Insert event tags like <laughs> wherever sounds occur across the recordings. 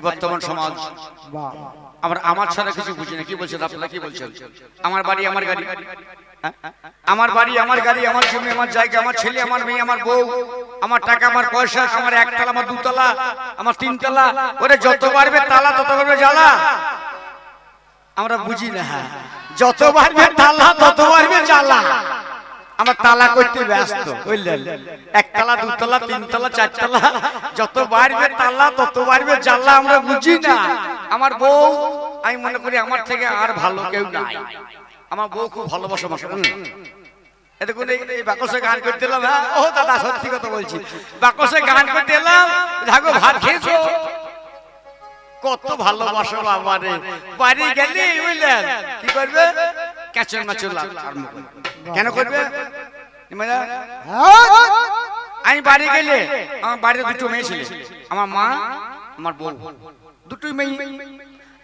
বর্তমান সমাজ। আমার আমার ছাড়া কিছু বুঝি না কি বলছেন আপনারা? কি বলছেন? আমার বাড়ি, আমার গাড়ি। হ্যাঁ? আমার বাড়ি, আমার গাড়ি, আমার জমি, আমার জায়গা, আমার ছেলে, আমার মেয়ে, আমার বউ, আমার টাকা, আমার পয়সা, আমার একতলা, আমার দুতলা, আমার তিনতলা, ওরে যত বাড়বে তালা, তত বাড়বে জ্বালা। আমরা বুঝি না। হ্যাঁ। যত বাড়বে তালা, তত বাড়বে জ্বালা। আমার তালা করতে ব্যস্ত বুঝলেন? একতলা দুতলা তিনতলা চারতলা যত বাড়বে তালা তত বাড়বে জ্বালা আমরা বুঝি না। আমার বউ আমি মনে করি আমার থেকে আর ভালো কেউ নাই। আমার বউ খুব ভালোবাসা আমাকে হুম। এ এই- বাকসে গান করতে এলাম হ্যাঁ? ও দাদা সত্যি কথা বলছি। বাকসে গান করতে এলাম ঢাকো ভাত খেয়েছো। কত ভালোবাসো বাবারে বাড়ি গেলে বুঝলেন? কি করবে? ক্যাচর ম্যাচর কেন করবে? আমি বাড়ি গেলে আমার বাড়িতে দুটো মেয়ে ছিল। আমার মা আমার বউ। দুটোই মেয়ে।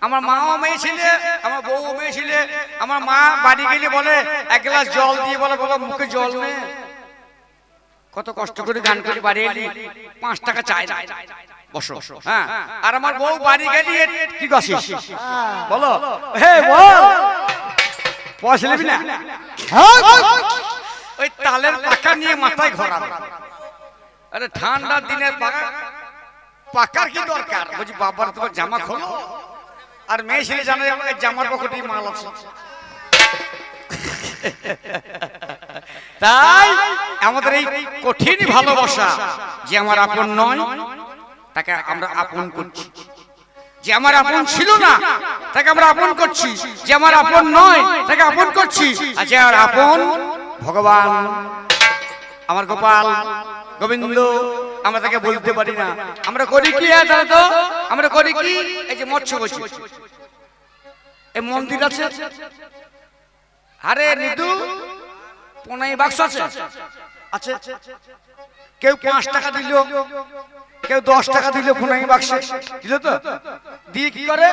আমার মাও মেয়ে ছিলে আমার বউ মেয়ে ছিলে। আমার মা বাড়ি গেলে বলে এক গ্লাস জল দিয়ে বলে বলো মুখে জল নে। কত কষ্ট করে গান করে বাড়ি এলি। পাঁচ টাকা চাই না। বসো। হ্যাঁ। আর আমার বউ বাড়ি গেলি কি গছিস বলো। হে বল। পয়সা নেবি না ওই তালের পাকা নিয়ে মাথায় ঘোরাবে। আরে ঠান্ডার দিনে পাকা পাকার কি দরকার? বলছি বাবার তোমার জামা খোলো। আর মেয়ে ছেলে জানে আমাকে জামার পকেটে মাল আছে। তাই? আমাদের এই কঠিন ভালোবাসা যে আমার আপন নয় তাকে আমরা আপন করছি। যে আমার আপন ছিল না তাকে আমরা আপন করছি। যে আমার আপন নয় তাকে আপন করছি। আর যে আমার আপন ভগবান আমার গোপাল গোবিন্দ আমরা তাকে বলতে পারি না। আমরা করি কি হ্যাঁ তো? আমরা করি কি? এই যে মৎস্য করছি এই মন্দির আছে? আরে নিদু পনেরো বাক্স আছে আছে। কেউ পাঁচ টাকা দিল। কেউ দশ টাকা দিল পনেরো বাক্সে। দিল তো? দিয়ে কি করে?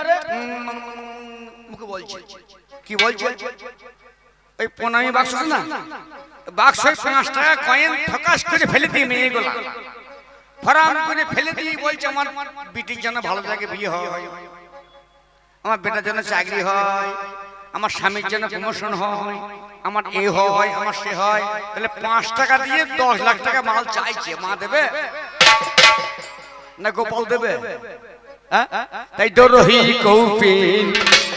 মুখে বলছে। কি বলছে? ওই পনেরো বাক্স না? বাক্স পাঁচ টাকা কয়েন ফকাস করে ফেলে দিয়ে মেয়েগুলা ফরাম করে ফেলে দিয়ে বলছে, আমার বিটির জন্য ভালো লাগে বিয়ে হয়। আমার বেটার জন্য চাকরি হয়। আমার স্বামীর জন্য প্রমোশন হয়। আমার এ হয়, আমার সে হয়। তাহলে পাঁচ টাকা দিয়ে দশ লাখ টাকা মাল চাইছে। মা দেবে? না গোপাল দেবে? হ্যাঁ? তাই ডরহি কৌপিন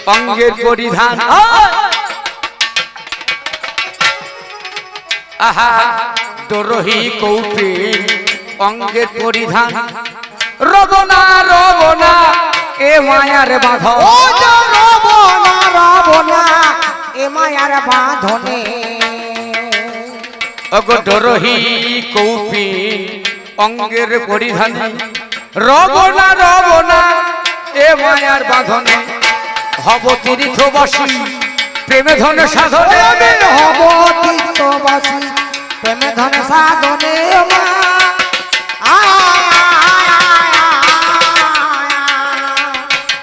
অঙ্গের পরিধান। আহা! ডরহি কৌপিন অঙ্গের পরিধান। রবনা রবনা এ মায়ার বাঁধ ও যে রব না রব না এ মায়ার বাঁধনে। অগো ডরহি কৌপিন অঙ্গের পরিধান। রবনা রবনা এ মায়ার বাঁধনে হব তীর্থবাসী প্রেমে ধন সাধনে আমি হব তীর্থবাসী প্রেমে ধন সাধনে মা।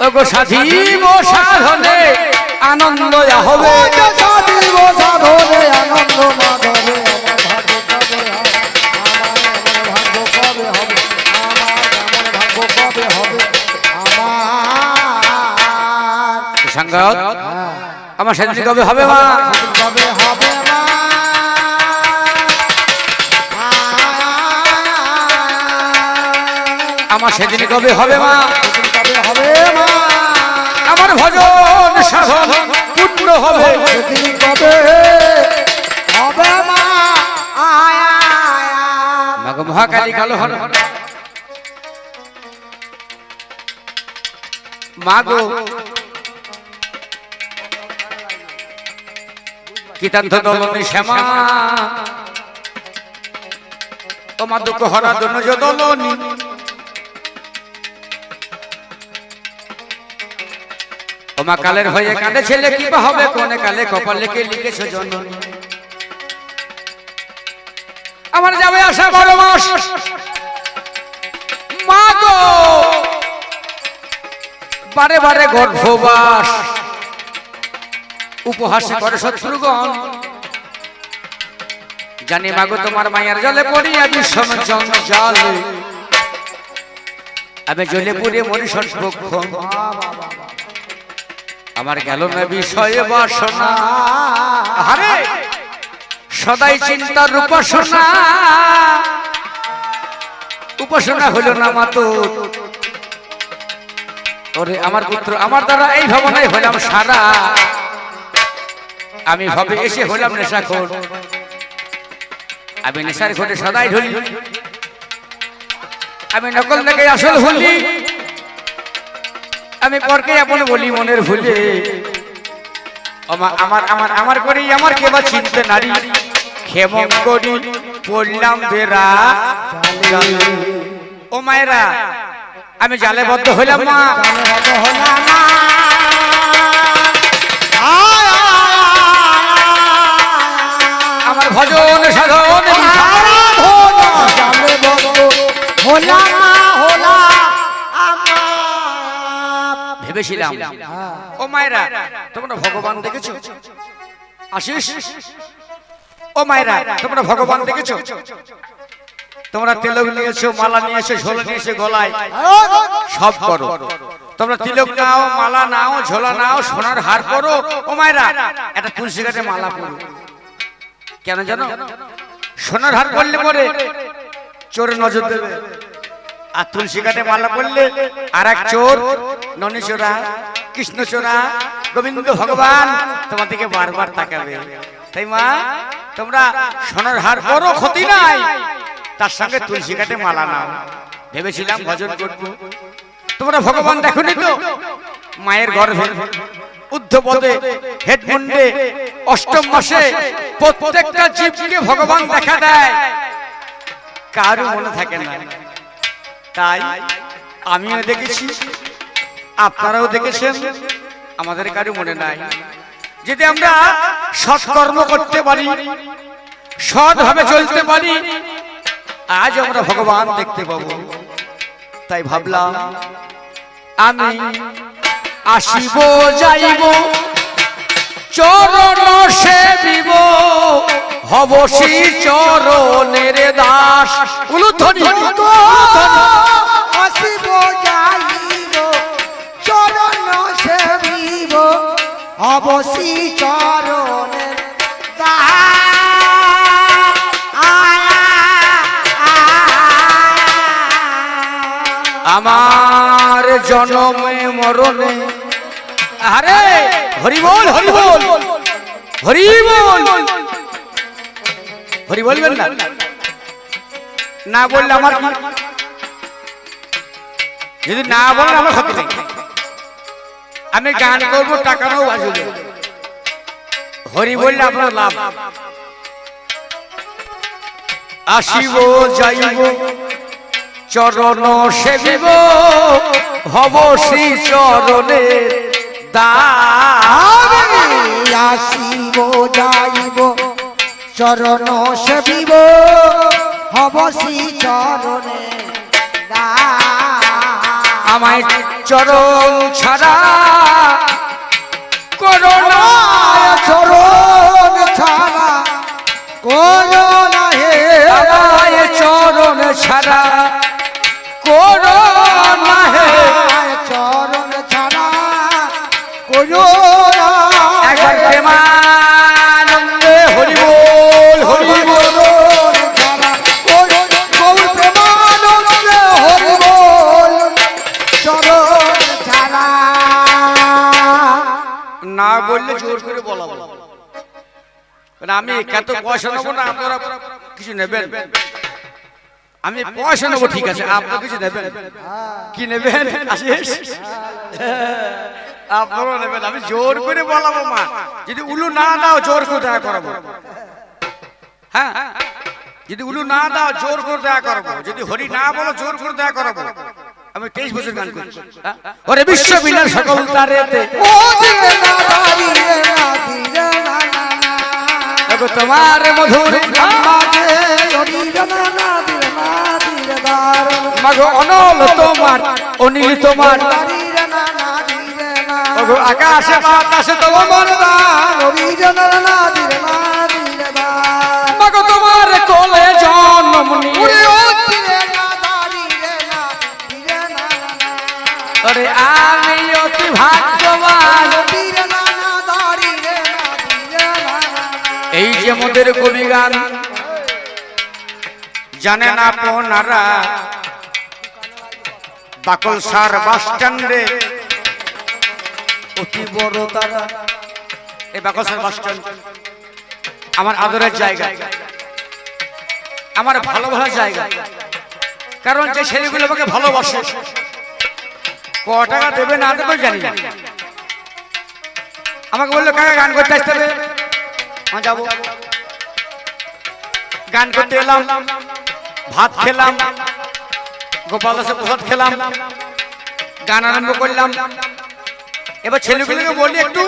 ওগো সাধীব সাধনে আনন্দ হবে আমার সেদিন কবে হবে মা? কবে হবে আমার সেদিন কবে হবে মা? হবে আমার ভজন সাধন পূর্ণ হবে। কবে হবে মা মহাকালী কালো মাগো কিতান্ত দলনি শ্যামা। মা দুঃখ হরা দনুজ দলনি। ও মা কালের হয়ে কাঁদে ছেলে, কি হবে? কোনে কালে কপাল লিখে লিখেছে জননী। আমার যাবে আসা বারো মাস। মা গো, বারে বারে গর্ভবাস। উপহাসে করে শত্রুগণ। জানি মাগো তোমার মায়ের জলে পড়িয়া বিষম জলে আমি জ্বলে পুড়ে মরি সর্বক্ষণ। আমার গেল না বিষয়ে বাসনা। আরে সদাই চিন্তার উপাসনা। উপাসনা হলো না মাতো। ওরে আমার পুত্র আমার দ্বারা এই ভাবনায় হলাম সারা। আমি ভাবে এসে হলাম নেশাখোর। আমি নেশার ঘটে সদাই ঢলি। আমি নকল থেকে আসল হলি। আমি পরকে আপন বলি মনের ভুলে। আমা- আমার আমার আমার করেই আমার কেবা চিনতে নারী। ক্ষেমং করি পড়লাম জালে। ও মায়েরা, আমি জালে বদ্ধ হইলাম মা। সাধন জানে বন্ধ হলা না হলা আমার ভেবেছিলাম। ও মায়েরা তোমরা ভগবান দেখেছ? আশিস? ও মায়েরা তোমরা ভগবান দেখেছ? তোমরা তিলক নিয়েছো মালা নিয়েছো ঝোলা নিয়েছো গলায়। সব করো। তোমরা তিলক নাও মালা নাও ঝোলা নাও সোনার হার পরো। ও মায়েরা একটা তুলসী গাছে মালা পরো। কেন জানো? সোনার হার পরলে পরে চোরে নজর দেবে। আর তুলসী কাটে মালা পড়লে আর এক চোর ননী চোরা কৃষ্ণ চোরা গোবিন্দ ভগবান তোমার দিকে বারবার তাকাবে। তাই মা তোমরা সোনার হার বড় ক্ষতি নাই। তার সঙ্গে তুলসী কাটে মালা নাও। ভেবেছিলাম ভজন করব। তোমরা ভগবান দেখোনি তো? মায়ের গর্ভে উদ্ধপদে হেডমুন্ডে অষ্টম মাসে প্রত্যেকটা জীবকে ভগবান দেখা দেয়। কারও মনে থাকে না। তাই আমিও দেখেছি, আপনারাও দেখেছেন, আমাদের কারও মনে নাই। যদি আমরা সৎকর্ম করতে পারি, সৎভাবে চলতে পারি, আজ আমরা ভগবান দেখতে পাবো। তাই ভাবলাম, আমি আসিব যাইব চরণ সেবিব হব শ্রী চরণের দাস। উলুধ্বনি আসিব যাইব চরণ সেবিব অবশী চরণের আমার জনমে মরণে আরে হরি বল হরি বল না। না বললে আমার যদি না বলেন আমার ক্ষতি নেই। আমি গান করব, টাকা নেও বাজবে হরি বললে আপনার লাভ। আসিব, যাইব, চরণ সেবিব, হব শ্রী চরণের আসিব যাইব চরণ সেবিব অবশী চরণে আমায় চরণ ছাড়া করোনা চরণ ছাড়া করোনা না বললে জোর করে বলাবো কারণ আমি কত পয়সা নেব না আপনারা কিছু নেবেন? আমি পয়সা নেব ঠিক আছে আপনারা কিছু নেবেন? কি নেবেন? আশিস আপনারাও নেবেন আমি জোর করে বলাবো মা। যদি উলু না দাও জোর করে দেখা করাবো। হ্যাঁ? যদি উলু না দাও জোর করে দেখা করাবো। যদি হরি না বলো জোর করে দেখা করাবো। আমি তেইশ বছর গান করছি হ্যাঁ? ওরে বিশ্ব বিলার সকল তারেতে। তোমার মধুর মাগো অনল তোমার অনিল তোমার। আকাশে বাতাসে তোমার না। এই যে মোদের কবি গান জানেন আপনারা বাকল সার বাস স্ট্যান্ডে। অতি বড় তারা। এই বাকল সার বাস স্ট্যান্ড আমার আদরের জায়গা। আমার ভালোবাসার জায়গা। কারণ যে ছেলেগুলো আমাকে ভালোবাসে, ক টাকা দেবে না দেবে জানি না। আমাকে বলল, কাকা, গান করতে আসতে হবে? আমি যাব। গান করতে এলাম, ভাত খেলাম, গোপাল দাসের প্রসাদ খেলাম, গান আরম্ভ করলাম। এবার ছেলেগুলোকে বলি একটু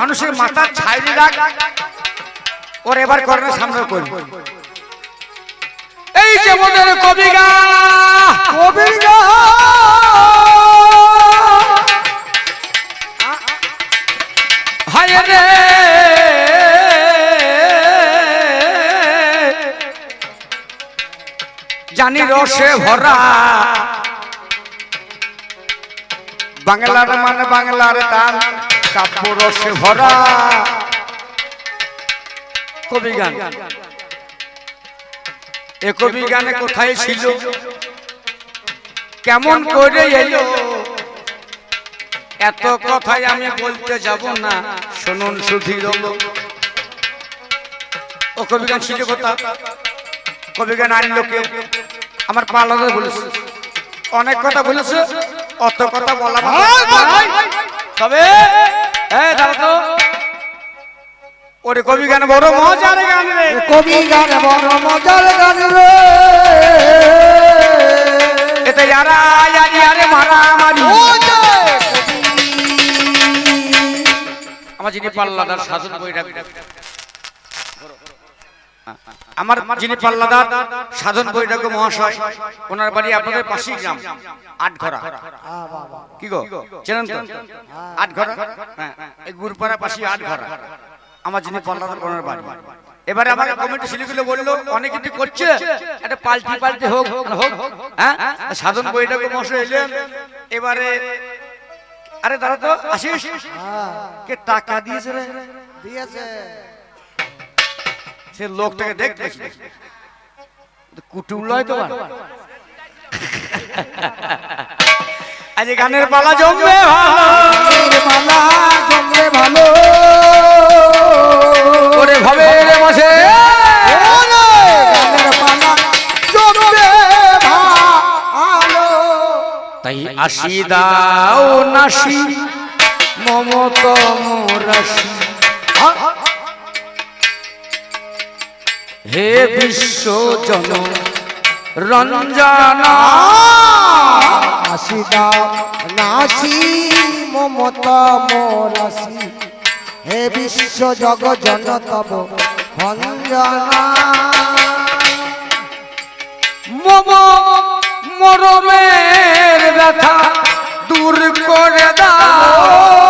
মানুষের মাথার ছাই রাখ ওর এবার করোনা সামনে করি। এই যে মোদের কবি গা হায় রে। জানি রসে ভরা। বাংলার মানে বাংলার তান কাব্য রসে ভরা। কবি গান। এ কবি গানে কোথায় ছিল? কেমন করে এলো? এত কথাই আমি বলতে যাব না। শুনুন সুধীর ও কবিগান ছিল কথা? কবিগান আনলো কেউ? আমার পার্লারে বলেছে অনেক কথা বলেছে অত কথা বলা ভালো তবে তো। ওরে কবি গান বড় মজার গান রে। কবি গান বড় মজার গান রে। এতে যারা জানি আরে মারামারি। ও যে আমার যিনি পাল্লাদার সাধন বইটা আমার যিনি পাল্লাদার সাধন বৈরাগ্য মহাশয় ওনার বাড়ি আপনাদের পাশেই গ্রাম আট ঘরা আ বাবা কি গো? চেনেন তো? আট ঘরা হ্যাঁ এই গুরপাড়া পাশে আটঘরা। আমার যিনি পাল্লাদার ওনার বাড়ি। এবারে আমার কমিটি শিলিগুলো বলল অনেক কিছু করছে? একটা পাল্টি পাল্টি হোক হোক হ্যাঁ? সাধন বৈরাগ্য মহাশয় এলেন। এবারে আরে দাঁড়া তো আসিস? হ্যাঁ। কে টাকা দিয়েছে রে? দিয়েছে। সে লোকটাকে দেখতে কুটুম লয় তো <laughs> আজ গানের পালা জমবে মালা জমলে ভালো। করে ভাবে রে পালা তাই আসি দাও নাসি মমত রাশি হে বিশ্ব জন রঞ্জনা। আসি নাসি মমতা মোরাসি। হে বিশ্ব জগ জন তব ভঞ্জনা। মম মরমের ব্যথা দূর করে দাও।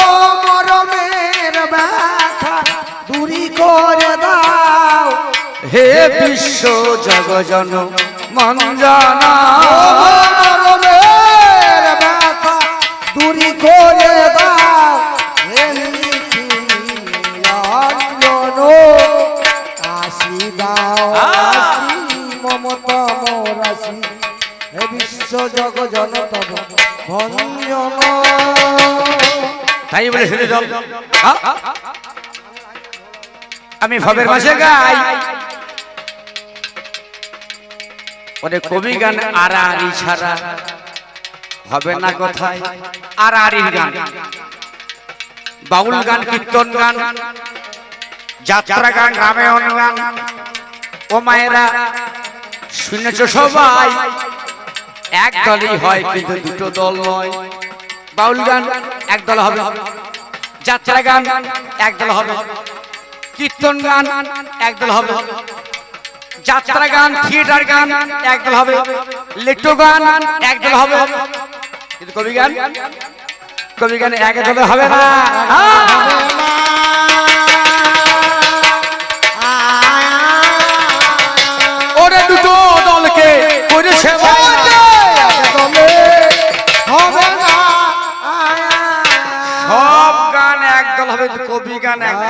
বিশ্ব জগজন মরমের ব্যথা দূরি করে দাও আসি দাও মমতা মোরাসি হে বিশ্ব জগ জন তব ভঞ্জন। তাই বলে শুনে চল। আ। আমি ভবের মাসে গাই। ওরে কবি গান আড়াআড়ি ছাড়া হবে না কোথায়। আড়াআড়ির গান। বাউল গান, কীর্তন গান, যাত্রা গান, রামায়ণ গান, ও মায়েরা, শুনেছ সবাই, এক দলই হয় কিন্তু দুটো দল নয়। বাউল গান এক দল হবে, যাত্রা গান এক দল হবে, কীর্তন গান এক দল হবে। যাত্রা গান থিয়েটার গান একদল হবে লিট্টো গান একদল হবে কিন্তু কবি গান কবি গান একদলে হবে না। হ্যাঁ। ওরে দুটো দলকে করেছে হবে সব গান একদল হবে, কবি গান একদল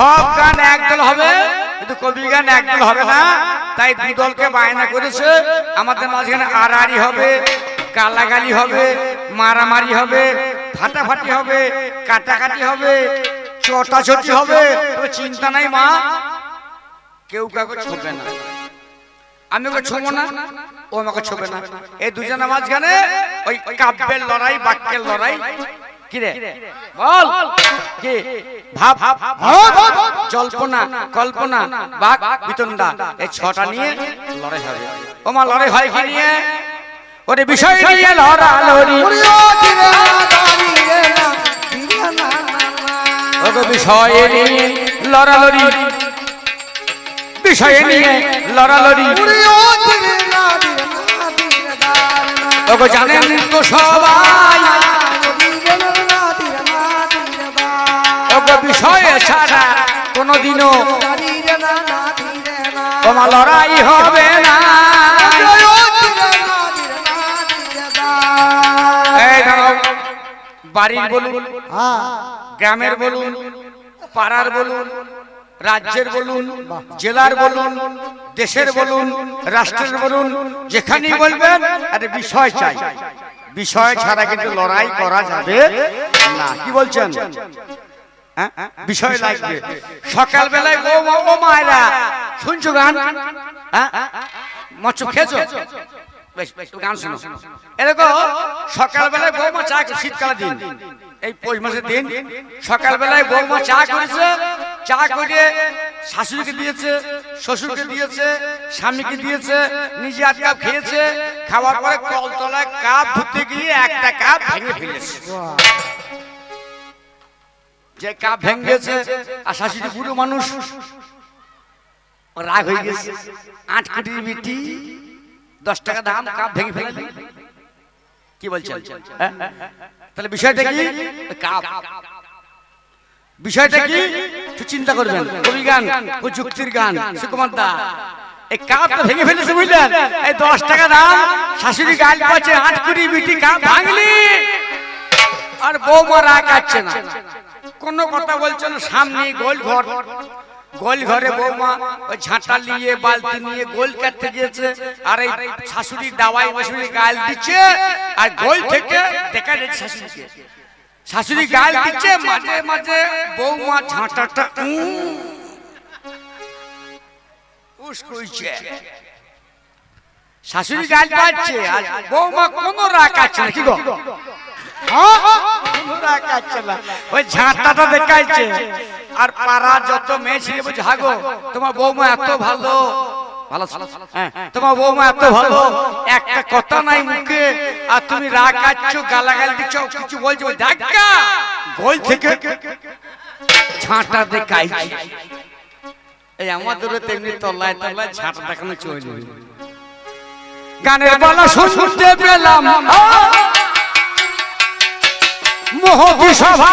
সব গান একদল হবে, কিন্তু কবি গান একদল হবে না। তাই দুদলকে বায়না করেছে। আমাদের মাঝখানে আড়াআড়ি হবে, গালাগালি হবে, মারামারি হবে, ফাটাফাটি হবে, কাটাকাটি হবে, চটাচটি হবে। তবে চিন্তা নাই মা, কেউ কাউকে ছুঁবে না। আমি ওকে ছোবো না, ও আমাকে ছোবে না। এই দুজনের মাঝখানে ওই কাব্যের লড়াই, বাক্যের লড়াই কি রে বল। কি? ভাব। জল্পনা কল্পনা বাক বিতন্ডা এই ছটা নিয়ে লড়াই হবে। ও লড়াই হয় কি নিয়ে? ওরে বিষয় নিয়ে? নিয়ে নিয়ে জানেন তো সবাই। ছাড়া কোনোদিনও তোমার লড়াই হবে না। বাড়ির বলুন, গ্রামের বলুন, পাড়ার বলুন, রাজ্যের বলুন, জেলার বলুন, দেশের বলুন, রাষ্ট্রের বলুন, যেখানেই বলবেন আরে বিষয় চাই। বিষয় ছাড়া কিন্তু লড়াই করা যাবে না। কি বলছেন? বিষয় লাগবে। সকালবেলায় ও মা- ও মায়েরা শুনছো গান? হ্যাঁ? মচ্ছ খেয়েছো? গান শোনো। এরকম সকালবেলায় বৌমা চা শীতকালের দিন। এই পৌষ মাসের দিন সকালবেলায় বৌমা চা করেছে চা করে শাশুড়িকে দিয়েছে শ্বশুরকে দিয়েছে স্বামীকে দিয়েছে নিজে এক কাপ খেয়েছে খাওয়ার পরে কলতলায় কাপ ধুতে গিয়ে একটা কাপ ভেঙে ফেলেছে। যে কাপ আর শাশুড়ি বুড়ো মানুষ রাগ হয়ে গেছে। আট কোটি বিটি দশ টাকা দাম, কাপ ভেঙে কি হ্যাঁ? তাহলে বিষয়টা কি? কাপ। বিষয়টা কি? চিন্তা করবেন। কবি গান, প্রযুক্তির গান, সুকুমার দা। এই কাপটা ভেঙে ফেলেছে, বুঝলেন? এই দশ টাকা দাম, শাশুড়ি গাল পাচ্ছে আট কোটি বিটি কাপ ভাঙলি। আর বৌমা রাগ কাটছে না। কোনো কথা বলছে না? সামনে গোল ঘর গোল ঘরে বৌমা ওই ঝাঁটা নিয়ে বালতি নিয়ে গোল কাটতে গিয়েছে। আর এই শাশুড়ি দাওয়াই বসে গাল দিচ্ছে আর গোল থেকে দেখা যাচ্ছে শাশুড়িকে। শাশুড়ি গাল দিচ্ছে মাঝে মাঝে বৌমা ঝাঁটাটা উম, উস কইছে শাশুড়ি গাল পাচ্ছে আর বৌমা কোনো রাগ আছে কি গো? ওই ঝাঁটাটা দেখাইছে। আর পাড়া যত মেয়ে হ্যাঁ, তুমি রাগ কাচ্ছ গালাগাল দিচ্ছ কিছু বলছো? গোল থেকে ঝাঁটা দেখাইছে। আমাদের তেমনি তলায় তলায় ঝাঁটা দেখানো চলে। গানের বলা শুনতে পেলাম। মোহবি সভা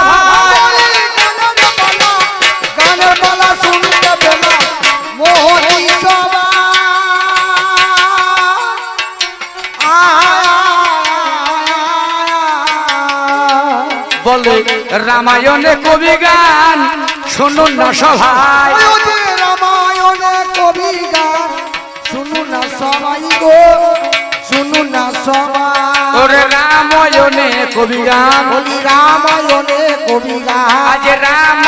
বলে রামায়ণে কবি গান, শুনুন না সভায় রামায়ণে কবি গান শুনু না সবাই গো। কবি রাম বলি রামায়ণে কবি রাম